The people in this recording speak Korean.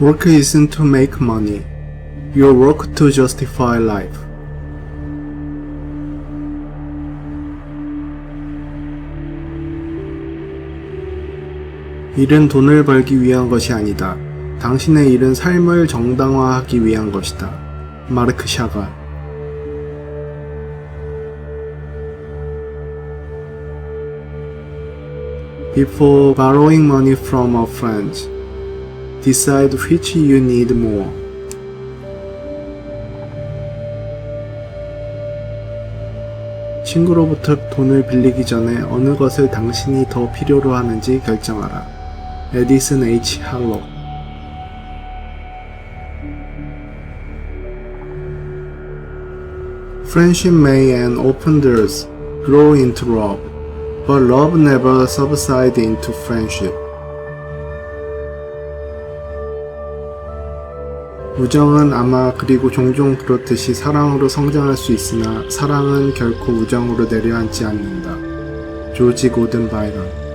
Work isn't to make money. You work to justify life. 일은 돈을 벌기 위한 것이 아니다. 당신의 일은 삶을 정당화하기 위한 것이다. 마르크 샤갈 Before borrowing money from a friend, decide which you need more. 친구로부터 돈을 빌리기 전에 어느 것을 당신이 더 필요로 하는지 결정하라. 에디슨 H. 할로 Friendship may and open doors grow into love, but love never subsides into friendship. 우정은 아마 그리고 종종 그렇듯이 사랑으로 성장할 수 있으나 사랑은 결코 우정으로 내려앉지 않는다. 조지 고든 바이런